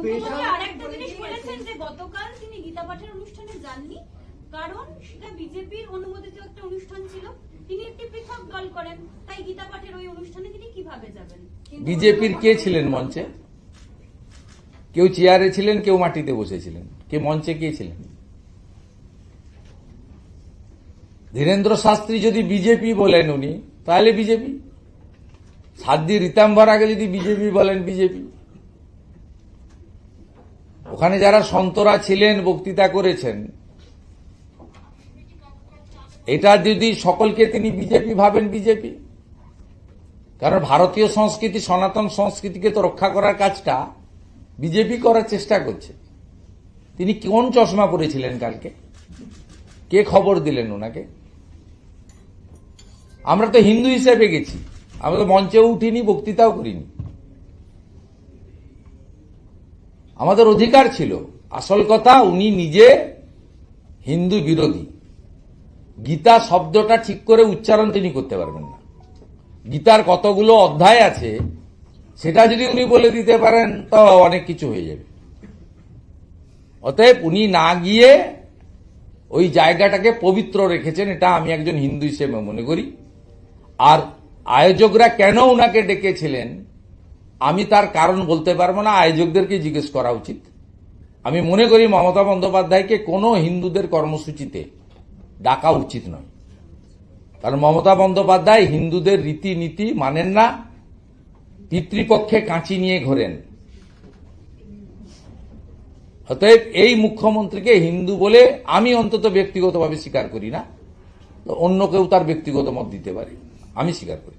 মুখ্যমন্ত্রী আরেকটা জিনিস বলেছেন যে গতকাল তিনি গীতা পাঠের অনুষ্ঠানে যাননি কারণ সেটা বিজেপির অনুমোদিত একটা অনুষ্ঠান ছিল। তিনি একটি পৃথক দল করেন তাই গীতা পাঠের ওই অনুষ্ঠানে তিনি কীভাবে যাবেন? বিজেপির কে ছিলেন মঞ্চে? কেউ চেয়ারে ছিলেন কেউ মাটিতে বসেছিলেন। কে মঞ্চে কে ছিলেন? ধীরেন্দ্র শাস্ত্রী যদি বিজেপি বলেন উনি তাহলে বিজেপি। সাদ্দি রীতাম্বর আগে যদি বিজেপি বলেন বিজেপি। ওখানে যারা সন্তরা ছিলেন, বক্তৃতা করেছেন, এটা যদি সকলকে তিনি বিজেপি ভাবেন, বিজেপি। কারণ ভারতীয় সংস্কৃতি, সনাতন সংস্কৃতিকে তো রক্ষা করার কাজটা বিজেপি করার চেষ্টা করছে। তিনি কোন চশমা পরেছিলেন কালকে? কে খবর দিলেন ওনাকে? আমরা তো হিন্দু হিসেবে গেছি। আমরা তো মঞ্চেও উঠিনি, বক্তৃতাও করিনি। আমাদের অধিকার ছিল। আসল কথা, উনি নিজে হিন্দু বিরোধী। গীতা শব্দটা ঠিক করে উচ্চারণ তিনি করতে পারবেন না। গীতার কতগুলো অধ্যায় আছে, সেটা যদি উনি বলে দিতে পারেন, তো অনেক কিছু হয়ে যাবে। অতএব উনি না গিয়ে ওই জায়গাটাকে পবিত্র রেখেছেন, এটা আমি একজন হিন্দু হিসেবে মনে করি। আর আয়োজকরা কেন ওনাকে ডেকেছিলেন আমি তার কারণ বলতে পারব না, আয়োজকদেরকে জিজ্ঞেস করা উচিত। আমি মনে করি মমতা বন্দ্যোপাধ্যায়কে কোনো হিন্দুদের কর্মসূচিতে ডাকা উচিত নয়। কারণ মমতা বন্দ্যোপাধ্যায় হিন্দুদের রীতিনীতি মানেন না, পিতৃপক্ষে কাঁচি নিয়ে ঘোরেন। অতএব এই মুখ্যমন্ত্রীকে হিন্দু বলে আমি অন্তত ব্যক্তিগতভাবে স্বীকার করি না অন্য কেউ তার ব্যক্তিগত মত দিতে পারে, আমি স্বীকার করি।